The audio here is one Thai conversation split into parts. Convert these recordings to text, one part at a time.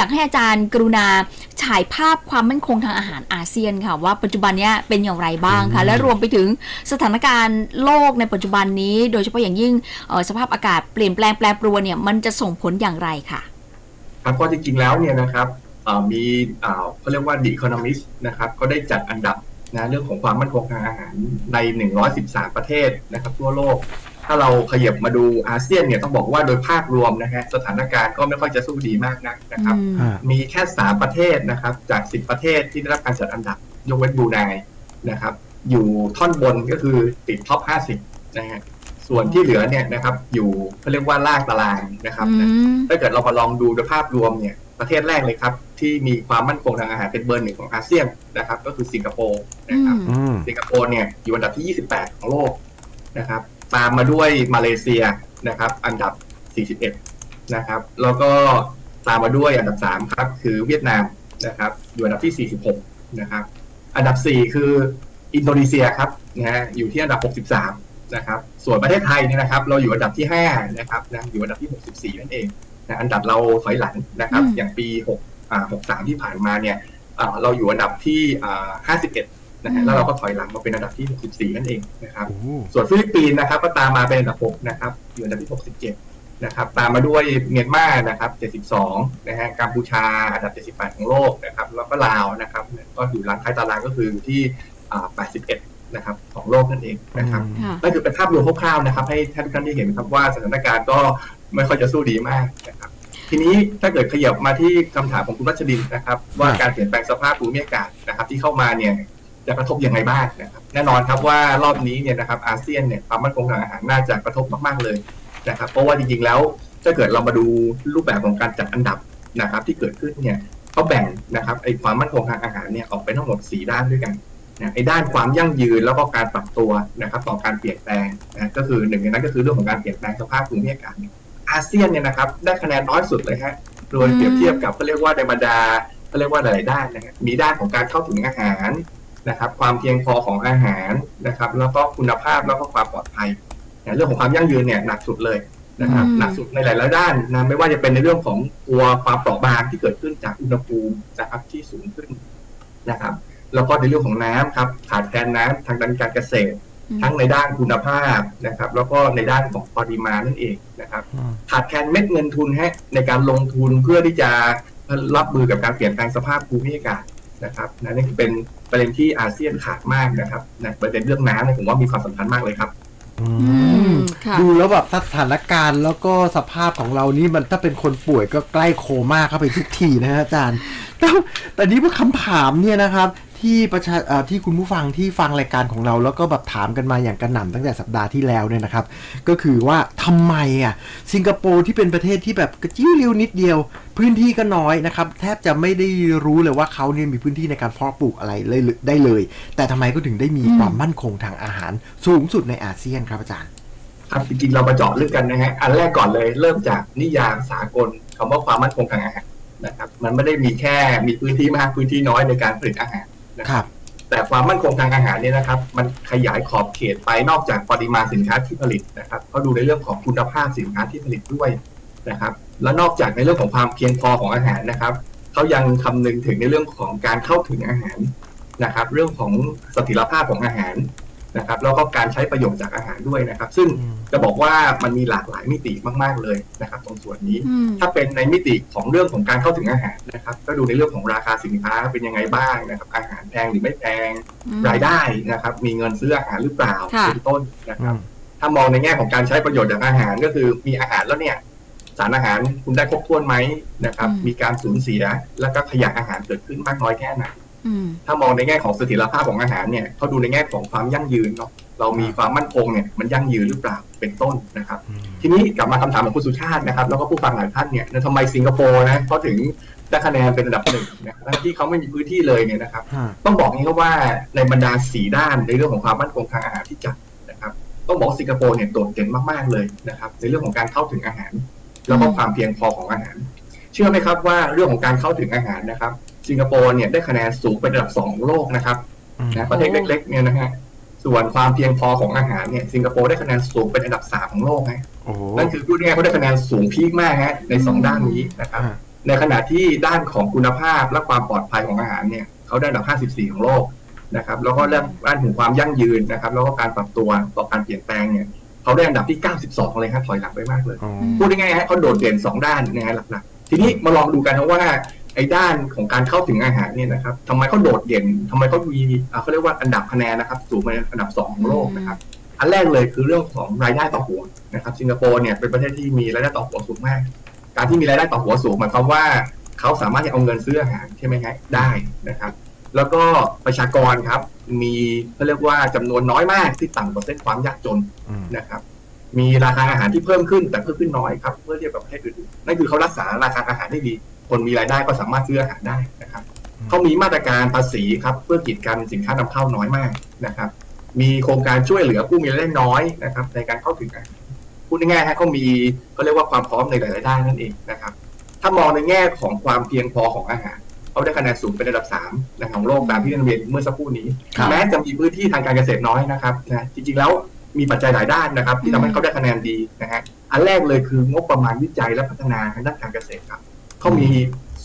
อยากให้อาจารย์กรุณาฉายภาพความมั่นคงทางอาหารอาเซียนค่ะ ว่าปัจจุบันเนี้ยเป็นอย่างไรบ้างคะอืมและรวมไปถึงสถานการณ์โลกในปัจจุบันนี้ โดยเฉพาะอย่างยิ่งเอ่อสภาพอากาศเปลี่ยนแปลงแปรปรวนเนี่ยมันจะส่งผลอย่างไรค่ะครับก็จริงๆแล้วเนี่ยนะครับเอ่อมีอ่าเขาเรียกว่า The Economist นะครับก็ได้จัดอันดับนะเรื่องของความมั่นคงทางอาหารใน 113 ประเทศนะครับทั่วโลก ถ้าเราขยับมาดูอาเซียนเนี่ยต้องบอกว่าโดยภาพรวมนะฮะสถานการณ์ก็ไม่ค่อยจะสู้ดีมากนักนะครับอืมอ่ามีแค่3ประเทศนะครับ จาก10ประเทศที่ได้รับการจัดอันดับ ยกเว้นบรูไนนะครับ อยู่ท่อนบนก็คือติดท็อป50นะฮะส่วนที่เหลือเนี่ยนะครับ อยู่เขาเรียกว่าล่างตารางนะครับอืนะมถ้าเกิดเรามาลองดูโดยภาพรวมเนี่ยประเทศแรกเลยครับ ที่มีความมั่นคงทางอาหารเป็นเบอร์หนึ่งของอาเซียนนะครับ ก็คือสิงคโปร์นะครับอืมสิงคโปร์เนี่ยอยู่อันดับที่ 28 ของโลกนะครับ ตามมาด้วยมาเลเซียนะครับ อันดับ 41 นะครับ แล้วก็ตามมาด้วยอันดับ 3 ครับ คือเวียดนามนะครับ อยู่อันดับที่ 46 นะครับ อันดับ 4 คืออินโดนีเซียครับนะฮะอยู่ที่อันดับ 63 นะครับ ส่วนประเทศไทยเนี่ยนะครับ เราอยู่อันดับที่ 5 นะครับนะอยู่อันดับที่ 64 นั่นเองนะอันดับเราถอยหลังนะครับอืมอย่างปี6อ่า63 ที่ผ่านมาเนี่ยอ่าเราอยู่อันดับที่อ่า51 นะฮะแล้วเราก็ถอยหลังมาเป็นอันดับที่ 64 นั่นเองนะครับโอ้ส่วนฟิลิปปินส์นะครับ ก็ตามมาเป็นอันดับ 6 นะครับ อยู่อันดับที่ 67 นะครับ ตามมาด้วยเมียนมานะครับ 72 นะฮะ กัมพูชาอันดับ 78 ของโลกนะครับ แล้วก็ลาวนะครับ ก็อยู่หลังท้ายตารางก็คืออยู่ที่อ่า81นะครับของโลกนั่นเองนะครับค่ะนั่นคือเป็นภาพรวมคร่าวๆนะครับ ให้ท่านทุกท่านได้เห็นครับว่าสถานการณ์ก็ไม่ค่อยจะสู้ดีมากนะครับ ทีนี้ถ้าเกิดขยับมาที่คำถามของคุณรัชดินนะครับ ว่าการเปลี่ยนแปลงสภาพภูมิอากาศนะครับ ที่เข้ามาเนี่ย จะกระทบยังไงบ้างนะครับแน่นอนครับว่ารอบนี้เนี่ยนะครับอาเซียนเนี่ยความมั่นคงทางอาหารน่าจะกระทบมากๆเลยนะครับเพราะว่าจริงๆแล้วถ้าเกิดเรามาดูรูปแบบของการจัดอันดับนะครับที่เกิดขึ้นเนี่ยเขาแบ่งนะครับไอ้ความมั่นคงทางอาหารเนี่ยออกเป็นทั้งหมด 4 ด้านด้วยกันนะไอ้ด้านความยั่งยืนแล้วก็การปรับตัวนะครับต่อการเปลี่ยนแปลงนะก็คือหนึ่งในนั้นก็คือเรื่องของการเปลี่ยนแปลงสภาพภูมิอากาศอาเซียนเนี่ยนะครับได้คะแนนน้อยสุดเลยฮะโดยเปรียบเทียบกับเขาเรียกว่าในบรรดาเขาเรียกว่าหลายด้านนะครับมีด้านของการเข้าถึงอาหาร นะครับความเพียงพอของอาหารนะครับแล้วก็คุณภาพแล้วก็ความปลอดภัยนะเรื่องของความยั่งยืนเนี่ยหนักสุดเลยนะครับอืมหนักสุดในหลายๆด้านนะไม่ว่าจะเป็นในเรื่องของตัวความเปราะบางที่เกิดขึ้นจากอุณหภูมินะครับที่สูงขึ้นนะครับ แล้วก็ในเรื่องของน้ำครับขาดแคลนน้ำทางด้านการเกษตร ทั้งในด้านคุณภาพนะครับ แล้วก็ในด้านของปริมาณนั่นเองนะครับอืมขาดแคลนเม็ดเงินทุนฮะในการลงทุนเพื่อที่จะรับมือกับการเปลี่ยนแปลงสภาพภูมิอากาศ นะครับนะนี่คือเป็นประเด็นที่อาเซียนขาดมากนะครับนะประเด็นเรื่องน้ำเนี่ยผมว่ามีความสำคัญมากเลยครับอือืมมค่ะ ดูแล้วแบบสถานการณ์แล้วก็สภาพของเรานี่มันถ้าเป็นคนป่วยก็ใกล้โคม่าเข้าไปทุกทีนะฮะอาจารย์แต่แต่นี้ว่าคำถามเนี่ยนะครับ ที่ประชาเอ่อที่คุณผู้ฟังที่ฟังรายการของเรา แล้วก็แบบถามกันมาอย่างกระหน่ำตั้งแต่สัปดาห์ที่แล้วเนี่ยนะครับ ก็คือว่าทำไมอะสิงคโปร์ที่เป็นประเทศที่แบบกระจิ้วเริวนิดเดียว พื้นที่ก็น้อยนะครับ แทบจะไม่ได้รู้เลยว่าเขาเนี่ยมีพื้นที่ในการเพาะปลูกอะไรเลยได้เลย แต่ทำไมก็ถึงได้มีอืมความมั่นคงทางอาหารสูงสุดในอาเซียนครับอาจารย์ครับจริงๆเรามาเจาะลึกกันนะฮะอันแรกก่อนเลยเริ่มจากนิยามสากลคำว่าความมั่นคงทางอาหารนะครับมันไม่ได้มีแค่มีพื้นที่มากพื้นที่น้อยในการผลิตอาหาร นะครับ แต่ความมั่นคงทางอาหารเนี่ยนะครับ มันขยายขอบเขตไปนอกจากปริมาณสินค้าที่ผลิตนะครับก็ดูในเรื่องของคุณภาพสินค้าที่ผลิตด้วยนะครับ และนอกจากในเรื่องของความเพียงพอของอาหารนะครับเขายังคำนึงถึงในเรื่องของการเข้าถึงอาหารนะครับ เรื่องของเสถียรภาพของอาหารนะครับแล้วก็การใช้ประโยชน์จากอาหารด้วยนะครับ ซึ่งอืมจะบอกว่ามันมีหลากหลายมิติมาก ๆเลยนะครับตรง ส่วนนี้อืมถ้าเป็นในมิติของเรื่องของการเข้าถึงอาหารนะครับ ก็ดูในเรื่องของราคาสินค้าเป็นยังไงบ้างนะครับ อาหารแพงหรือไม่แพงรายได้นะครับ มีเงินซื้ออาหารหรือเปล่าค่ะเป็นต้นนะคอืรับมถ้ามองในแง่ของการใช้ประโยชน์จากอาหารก็คือมีอาหารแล้วเนี่ยสารอาหารคุณได้ครบถ้วนไหมนะครับอืมมีการสูญเสียแล้วก็ขยะอาหารเกิดขึ้นมากน้อยแค่ไหนอืมถ้ามองในแง่ของเสถียรภาพของอาหารเนี่ยเขาดูในแง่ของความยั่งยืนเนาะเรามีความมั่นคงเนี่ยมันยั่งยืนหรือเปล่าเป็นต้นนะครับอืม ทีนี้กลับมาคำถามของคุณสุชาตินะครับแล้วก็ผู้ฟังหลายท่านเนี่ยทำไมสิงคโปร์นะเขาถึงได้คะแนนเป็นอันดับหนึ่งนะครับทั้งที่เขาไม่มีพื้นที่เลยเนี่ยนะครับฮะต้องบอกนี้ครับว่าในบรรดาสีด้านในเรื่องของความมั่นคงทางอาหารที่จัดนะครับ ต้องบอกว่าสิงคโปร์เนี่ยโดดเด่นมากๆเลยนะครับในเรื่องของการเข้าถึงอาหาร แล้วก็ความเพียงพอของอาหาร เชื่อไหมครับว่าเรื่องของการเข้าถึงอาหารนะครับ สิงคโปร์เนี่ยได้คะแนนสูงเป็นอันดับสองของโลกนะครับอืมนะประเทศเล็กๆเนี่ยนะฮะ ส่วนความเพียงพอของอาหารเนี่ยสิงคโปร์ได้คะแนนสูงเป็นอันดับสามของโลกนะโอ้โหนั่นคือพูดง่ายๆเขาได้คะแนนสูงพีคมากฮะในสองด้านนี้นะครับฮะในขณะที่ด้านของคุณภาพและความปลอดภัยของอาหารเนี่ยเขาได้อันดับ 54 ของโลกนะครับแล้วก็เรื่องด้านของความยั่งยืนนะครับ แล้วก็การปรับตัวต่อการเปลี่ยนแปลงเนี่ยเขาได้อันดับที่ 92 เลยครับถอยหลังไปมากเลยอ๋อพูดง่ายๆฮะเขาโดดเด่นสองด้านนะฮะหลักๆ ทีนี้มาลองดูกันนะว่า ไอ้ด้านของการเข้าถึงอาหารเนี่ยนะครับทำไมเขาโดดเด่นทำไมเขามีอ่าเขาเรียกว่าอันดับคะแนนนะครับสูงเป็นอันดับสองของโลกนะครับ อันแรกเลยคือเรื่องของรายได้ต่อหัวนะครับ สิงคโปร์เนี่ยเป็นประเทศที่มีรายได้ต่อหัวสูงมาก การที่มีรายได้ต่อหัวสูงหมายความว่าเขาสามารถที่เอาเงินซื้ออาหารใช่ไหมฮะได้นะครับ แล้วก็ประชากรครับ มีเขาเรียกว่าจำนวนน้อยมากที่ต่ำกว่าเส้นความยากจนอืมนะครับมีราคาอาหารที่เพิ่มขึ้นแต่เพิ่มขึ้นน้อยครับเมื่อเทียบกับประเทศอื่นๆนั่นคือเขารักษาราคาอาหารได้ดี คนมีรายได้ก็สามารถซื้ออาหารได้นะครับอืมเขามีมาตรการภาษีครับเพื่อกีดกันสินค้านำเข้าน้อยมากนะครับ มีโครงการช่วยเหลือผู้มีรายได้น้อยนะครับ ในการเข้าถึงอาหารพูดง่ายๆฮะเขามีเขาเรียกว่าความพร้อมในหลายๆด้านนั่นเองนะครับ ถ้ามองในแง่ของความเพียงพอของอาหารเขาได้คะแนนสูงเป็นระดับสามนะของโลกตามที่เรียนเมื่อสักครู่นี้ครับแม้จะมีพื้นที่ทางการเกษตรน้อยนะครับนะจริงๆแล้วมีปัจจัยหลายด้านนะครับ ที่ทำให้เขาได้คะแนนดีนะฮะอันแรกเลยคืองบประมาณวิจัยและพัฒนาทางด้านการเกษตรครับ เขามี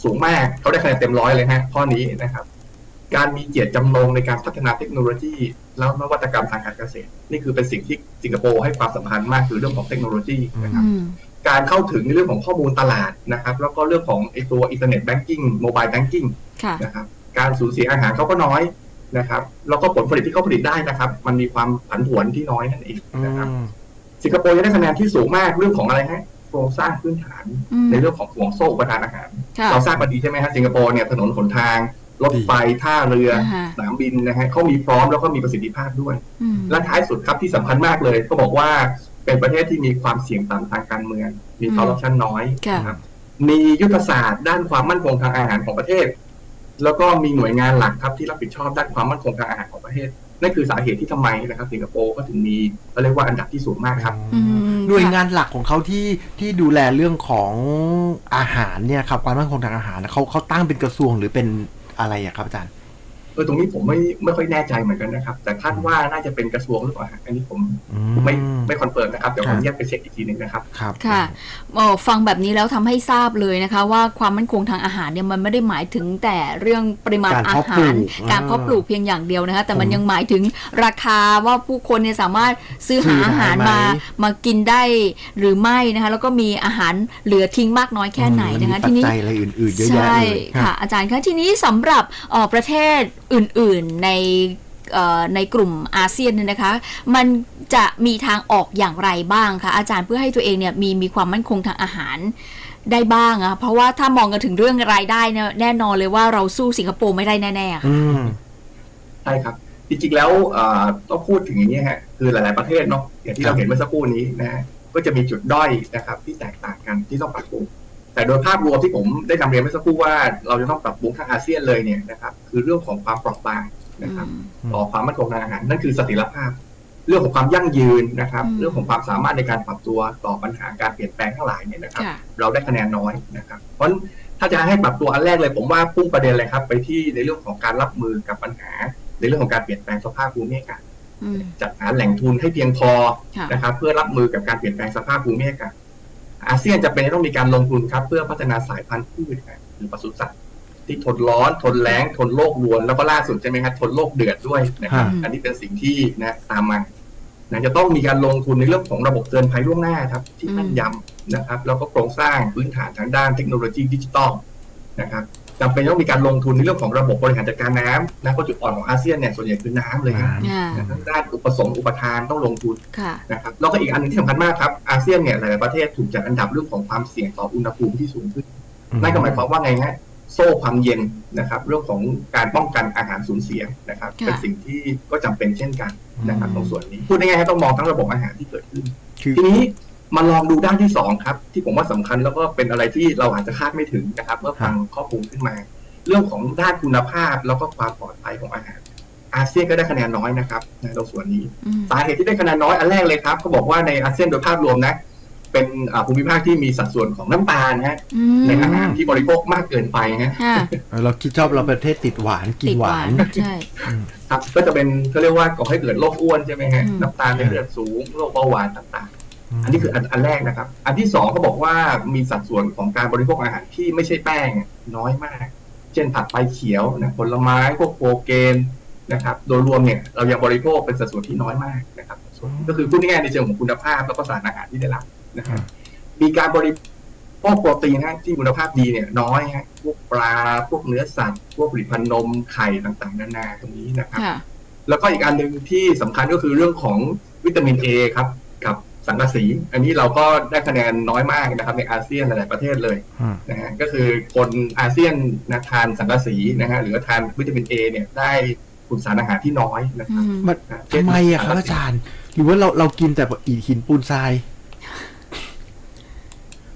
สูงมากเขาได้คะแนนเต็มร้อยเลยฮะข้อนี้นะครับ การมีเกียรติจำนงในการพัฒนาเทคโนโลยี แล้วนวัตกรรมทางการเกษตร นี่คือเป็นสิ่งที่สิงคโปร์ให้ความสำคัญมากคือเรื่องของเทคโนโลยีนะครับอืมการเข้าถึงในเรื่องของข้อมูลตลาดนะครับ แล้วก็เรื่องของไอตัวอินเทอร์เน็ตแบงกิ้งโมบายแบงกิ้งค่ะนะครับการสูญเสียอาหารเขาก็น้อยนะครับ แล้วก็ผลผลิตที่เขาผลิตได้นะครับ มันมีความผันผวนที่น้อยนั่นเองอืนะครับมสิงคโปร์ยังได้คะแนนที่สูงมากเรื่องของอะไรฮะโครงสร้างพื้นฐานอืมในเรื่องของห่วงโซ่อุปทานอาหารค่ะเราทราบมาดีใช่ไหมฮะสิงคโปร์เนี่ยถนนหนทาง รถไฟท่าเรืออ่าฮะสนามบินนะฮะเขามีพร้อมแล้วก็มีประสิทธิภาพด้วยอืมและท้ายสุดครับที่สำคัญมากเลย ก็บอกว่าเป็นประเทศที่มีความเสี่ยงต่ำทางการเมือง มีคอร์รัปชันน้อยค่ะนะครับมียุทธศาสตร์ด้านความมั่นคงทางอาหารของประเทศ แล้วก็มีหน่วยงานหลักครับที่รับผิดชอบด้านความมั่นคงทางอาหารของประเทศ นั่นคือสาเหตุที่ทำไมนะครับสิงคโปร์ก็ถึงมีเขาเรียกว่าอันดับที่สูงมากครับอืมหน่วยงานหลักของเขาที่ที่ดูแลเรื่องของอาหารเนี่ยครับความมั่นคงทางอาหารนะเขาเขาตั้งเป็นกระทรวงหรือเป็นอะไรอะครับอาจารย์ เออตรงนี้ผมไม่ไม่ค่อยแน่ใจเหมือนกันนะครับ แต่คาดว่าน่าจะเป็นกระทรวงหรือเปล่าฮะอันนี้ผมอืไม่ไม่คอนเฟิร์มนะครับ เดี๋ยวคผรับมแยกไปเช็คอีกทีหนึ่งนะครับครับค่ะเอ่อฟังแบบนี้แล้วทำให้ทราบเลยนะคะ ว่าความมั่นคงทางอาหารเนี่ยมันไม่ได้หมายถึงแต่เรื่องปริมาณการอาเพาะหาปลูรกการเพาะอ่าปลูกเพียงอย่างเดียวนะคะ แต่มันผมยังหมายถึงราคาว่าผู้คนเนี่ยสามารถซื้อหาซื้อหาอาหารมาไหมมากินได้หรือไม่นะคะ แล้วก็มีอาหารเหลือทิ้งมากน้อยแค่ไหนนะคะมัทีมีนี้ปัจจัยอะไรอื่นๆเยอะแยะใช่เลยค่ะอาจารย์คะทีนี้สำหรับเอ่อประเทศอื่นๆในเอ่อในกลุ่มอาเซียนเนี่ยนะคะ มันจะมีทางออกอย่างไรบ้างคะอาจารย์เพื่อให้ตัวเองเนี่ยมีมีความมั่นคงทางอาหารได้บ้างอะเพราะว่าถ้ามองกันถึงเรื่องรายได้เนี่ยแน่นอนเลยว่าเราสู้สิงคโปร์ไม่ได้แน่ๆค่ะอืมใช่ครับจริงๆแล้วเอ่อต้องพูดถึงอย่างนี้ฮะคือหลายๆประเทศเนาะอย่างที่เราเห็นเมื่อสักครู่นี้นะฮะก็จะมีจุดด้อยนะครับ ที่แตกต่างกันที่ต้องปรับปรุง แต่โดยภาพรวมที่ผมได้นำเรียนเมื่อสักครู่ว่าเราจะต้องปรับปรุงทางอาเซียนเลยเนี่ยนะครับ คือเรื่องของความเปราะบางนะครับอืมต่อความมั่นคงทางอาหารนั่นคือเสถียรภาพ เรื่องของความยั่งยืนนะครับอืมเรื่องของความสามารถในการปรับตัวต่อปัญหาการเปลี่ยนแปลงทั้งหลายเนี่ยนะครับค่ะเราได้คะแนนน้อยนะครับ เพราะฉะนั้นถ้าจะให้ปรับตัวอันแรกเลย ผมว่าพุ่งประเด็นเลยครับ ไปที่ในเรื่องของการรับมือกับปัญหา ในเรื่องของการเปลี่ยนแปลงสภาพภูมิอากาศอืมจัดหาแหล่งทุนให้เพียงพอค่ะนะครับ เพื่อรับมือกับการเปลี่ยนแปลงสภาพภูมิอากาศ อาเซียนจะเป็นต้องมีการลงทุนครับ เพื่อพัฒนาสายพันธุ์พืชครับหรือปศุสัตว์ที่ทนร้อนทนแล้งทนโลกรวน แล้วก็ล่าสุดใช่ไหมครับทนโลกเดือดด้วยนะครับฮะอันนี้เป็นสิ่งที่นะตามมานะจะต้องมีการลงทุนในเรื่องของระบบเตือนภัยล่วงหน้าครับ ที่แม่นยำนะครับ แล้วก็โครงสร้างพื้นฐานทางด้านเทคโนโลยีดิจิตอล นะครับจำเป็นต้องมีการลงทุนในเรื่องของระบบบริหารจัดการน้ำนะเพราะจุดอ่อนของอาเซียนเนี่ยส่วนใหญ่คือน้ำเลยครับอ่านะทั้งด้านอุปสงค์อุปทานต้องลงทุนค่ะนะครับแล้วก็อีกอันหนึงที่สำคัญมากครับอาเซียนเนี่ยหลายๆประเทศถูกจัดอันดับเรื่องของความเสี่ยงต่ออุณหภูมิที่สูงขึ้นนั่นก็หมายความว่าไงฮะโซ่ความเย็นนะครับ เรื่องของการป้องกันอาหารสูญเสียนะครับค่ะเป็นสิ่งที่ก็จำเป็นเช่นกันนะครับตรงส่วนนี้พูดง่ายๆต้องมองทั้งระบบอาหารที่เกิดขึ้นคือทีนี้ มาลองดูด้านที่สองครับ ที่ผมว่าสำคัญแล้วก็เป็นอะไรที่เราอาจจะคาดไม่ถึงนะครับเมื่อฟังข้อมูลขึ้นมา เรื่องของด้านคุณภาพแล้วก็ความปลอดภัยของอาหาร อาเซียนก็ได้คะแนนน้อยนะครับในตรงส่วนนี้อืมสาเหตุที่ได้คะแนนน้อยอันแรกเลยครับเขาบอกว่าในอาเซียนโดยภาพรวมนะเป็นอ่าภูมิภาคที่มีสัดส่วนของน้ำตาลนะฮะอืมในอาหารที่บริโภคมากเกินไปฮะค่ะเราคิดชอบเราประเทศติดหวานกินติดหหวาวานนใช่ครับก็จะเป็นเขาเรียกว่าก่อให้เกิดโรคอ้วนใช่ไหมฮะอืมน้ำตาลในเลือดสูงโรคเบาหวานต่าง อันนี้คืออันอันแรกนะครับ อันที่สองเขาบอกว่ามีสัดส่วนของการบริโภคอาหารที่ไม่ใช่แป้งน้อยมาก เช่นผักใบเขียวนะผลไม้พวกโปรเกนนะครับ โดยรวมเนี่ยเรายังบริโภคเป็นสัดส่วนที่น้อยมากนะครับส่วนก็คือพูดง่ายๆในเชิงของคุณภาพแล้วก็สารอาหารที่ได้รับนะครับ มีการบริโภคโปรตีนฮะที่คุณภาพดีเนี่ยน้อยฮะพวกปลาพวกเนื้อสัตว์ พวกผลิตภัณฑ์นมไข่ต่างๆ นานาตรงนี้นะครับค่ะแล้วก็อีกอันหนึ่งที่สำคัญก็คือเรื่องของวิตามินเอครับกับ สังกะสี อันนี้เราก็ได้คะแนนน้อยมากนะครับ ในอาเซียนหลาย ๆ ประเทศเลยอืมนะฮะก็คือคนอาเซียนนะทานสังกะสีนะฮะหรือว่าทานวิตามินเอเนี่ยได้กลุ่มสารอาหารที่น้อยนะคอืรับมมันทำไมอะครับอาจารย์ หรือว่าเราเรากินแต่อิฐหินปูนทราย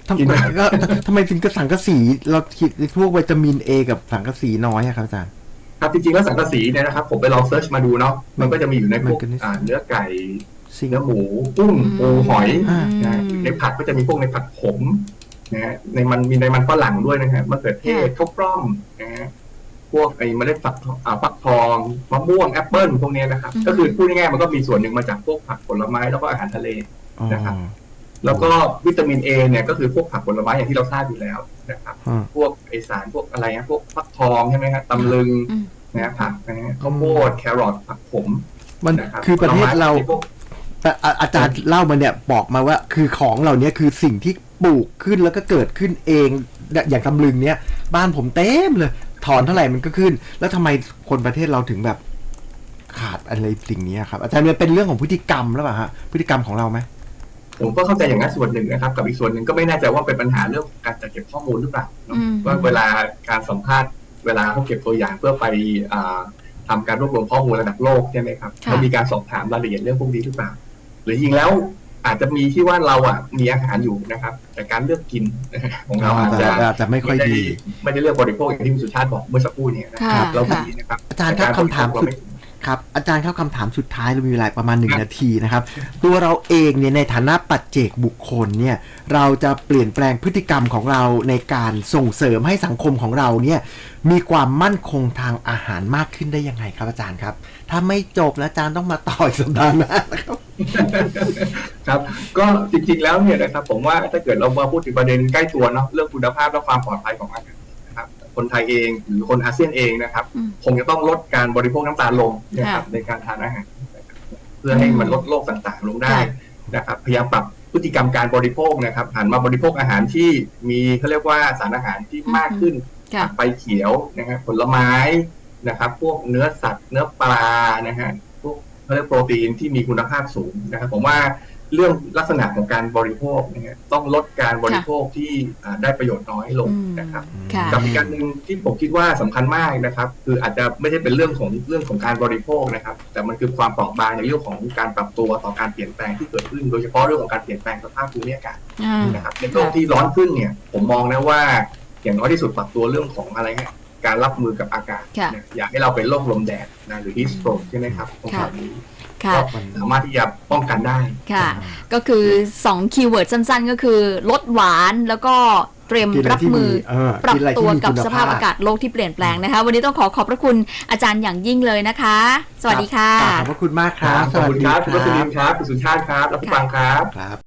ทำไมก็ทำไมถึงกระสังกะสีเราคิดพวกวิตามินเอกับสังกะสีน้อยอะครับอาจารย์ครับจริงๆแล้วสังกะสีเนี่ยนะครับผมไปลองเซิร์ชมาดูเนาะมันก็จะมีอยู่ในพวกมันก็นิดอ่าเนื้อไก่ซิง เนื้อหมูกุ้งปูหอยอ่านะฮะในผักก็จะมีพวกในผักขมนะฮะในมันมีในมันฝรั่งด้วยนะฮะมะเขือเทศข้าวกล้อมนะฮะพวกไอ้เมล็ดฝักทองอ่าฟักทองมะม่วงแอปเปิลพวกเนี้ยนะครับอืมก็คือพูดง่ายๆมันก็มีส่วนหนึ่งมาจากพวกผักผลไม้แล้วก็อาหารทะเลอ๋อนะครับแล้วก็วิตามินเอเนี่ยก็คือพวกผักผลไม้อย่างที่เราทราบอยู่แล้วนะครับอืมพวกไอสารพวกอะไรนะพวกฟักทองใช่ไหมครับตำลึงอืมนะฮะผักนะฮะข้าวโพดแครอทผักขมมันนะครับคือประเทศเราผลไม้พวก แต่อาอาจารย์เล่ามาเนี่ยบอกมาว่าคือของเหล่านี้คือสิ่งที่ปลูกขึ้นแล้วก็เกิดขึ้นเองอย่างตำลึงเนี่ย บ้านผมเต็มเลย ถอนเท่าไหร่มันก็ขึ้น แล้วทำไมคนประเทศเราถึงแบบ ขาดอะไรสิ่งนี้ครับ อาจารย์มันเป็นเรื่องของพฤติกรรมหรือเปล่าฮะพฤติกรรมของเราไหมผมก็เข้าใจอย่างนั้นส่วนหนึ่งนะครับ กับอีกส่วนหนึ่งก็ไม่แน่ใจว่าเป็นปัญหาเรื่องของการจัดเก็บข้อมูลหรือเปล่าเนอะอืม ว่าเวลาการสัมภาษณ์เวลาเขาเก็บตัวอย่างเพื่อไปอ่าทำการรวบรวมข้อมูลระดับโลกใช่ไหมครับค่ะ เขามีการสอบถามรายละเอียดเรื่องพวกนี้หรือเปล่า หรือจริงแล้วอาจจะมีที่ว่าเราอะมีอาหารอยู่นะครับ แต่การเลือกกินของเราอาจจะอาจจะไม่ค่อยดี ไม่ได้เลือกบริโภคอย่างที่คุณสุชาติบอกเมื่อสักครู่เนี่ยนะค่ะเราค่ะดีนะครับอาจารย์ครับคำถามสุด ครับอาจารย์ครับคำถามสุดท้ายเรามีเวลาประมาณหนึ่งนาทีนะครับ ตัวเราเองเนี่ยในฐานะปัจเจกบุคคลเนี่ยเราจะเปลี่ยนแปลงพฤติกรรมของเราในการส่งเสริมให้สังคมของเราเนี่ยมีความมั่นคงทางอาหารมากขึ้นได้ยังไงครับอาจารย์ครับ ถ้าไม่จบนะอาจารย์ต้องมาต่ออีกสัปดาห์หน้านะครับครับก็จริงๆแล้วเนี่ยนะครับผมว่าถ้าเกิดเรามาพูดถึงประเด็นใกล้ตัวเนาะเรื่องคุณภาพและความปลอดภัยของอาหาร ครับคนไทยเองหรือคนอาเซียนเองนะครับอืมคงจะต้องลดการบริโภคน้ำตาลลงนะครับค่ะในการทานอาหารนะครับเพื่อให้มันลดโรคต่างๆ ลงได้ค่ะนะครับพยายามปรับพฤติกรรมการบริโภคนะครับหันมาบริโภคอาหารที่มีเขาเรียกว่าสารอาหารที่มากขึ้นค่ะผักใบเขียวนะครับผลไม้นะครับ พวกเนื้อสัตว์เนื้อปลานะฮะพวกเขาเรียกโปรตีนที่มีคุณภาพสูงนะครับ ผมว่า เรื่องลักษณะของการบริโภคนะฮะต้องลดการบริโภคที่อ่าได้ประโยชน์น้อยลงอืมนะครับค่ะกับอีกการหนึ่งที่ผมคิดว่าสำคัญมากนะครับ คืออาจจะไม่ใช่เป็นเรื่องของเรื่องของการบริโภคนะครับ แต่มันคือความเปราะบางในเรื่องของการปรับตัวต่อการเปลี่ยนแปลงที่เกิดขึ้น โดยเฉพาะเรื่องของการเปลี่ยนแปลงสภาพภูมิอากาศอ่านะครับในโลกที่ร้อนขึ้นเนี่ยผมมองนะว่าอย่างน้อยที่สุดปรับตัวเรื่องของอะไรฮะ การรับมือกับอากาศค่ะนะอยากให้เราเป็นโรคลมแดดนะหรือ heat stroke ใช่ไหมครับตรงแบบนี้ค่ะก็สามารถที่จะป้องกันได้ค่ะ ก็คือ2คีย์เวิร์ดสั้นๆ ก็คือ ลดหวานแล้วก็เตรียมกินอะไรรับที่มือมีเออปรับกินอะไรที่ตัวมีกับคุณสภาพภาพอากาศโลกที่เปลี่ยนแปลงนะคะ วันนี้ต้องขอขอบพระคุณอาจารย์อย่างยิ่งเลยนะคะ สวัสดีค่ะขอบพระคุณมากครับขอบคุณครับสคุณวัรัสชดีนินครับคุณสุชาติครับและผู้ฟังครับครับ